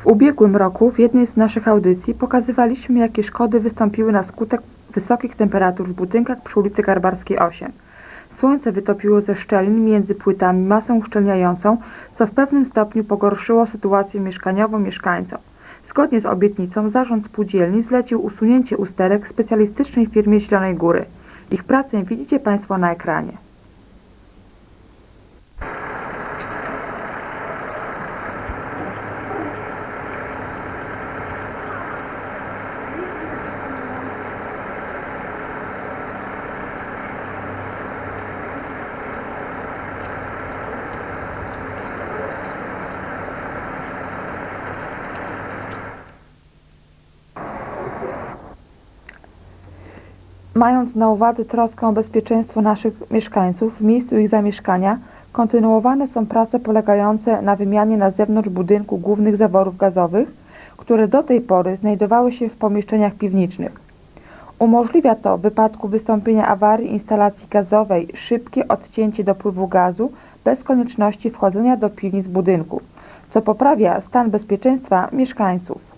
W ubiegłym roku w jednej z naszych audycji pokazywaliśmy, jakie szkody wystąpiły na skutek wysokich temperatur w budynkach przy ulicy Garbarskiej 8. Słońce wytopiło ze szczelin między płytami masę uszczelniającą, co w pewnym stopniu pogorszyło sytuację mieszkaniową mieszkańcom. Zgodnie z obietnicą zarząd spółdzielni zlecił usunięcie usterek specjalistycznej firmie Zielonej Góry. Ich pracę widzicie Państwo na ekranie. Mając na uwadze troskę o bezpieczeństwo naszych mieszkańców w miejscu ich zamieszkania, kontynuowane są prace polegające na wymianie na zewnątrz budynku głównych zaworów gazowych, które do tej pory znajdowały się w pomieszczeniach piwniczych. Umożliwia to w wypadku wystąpienia awarii instalacji gazowej szybkie odcięcie dopływu gazu bez konieczności wchodzenia do piwnic budynku, co poprawia stan bezpieczeństwa mieszkańców.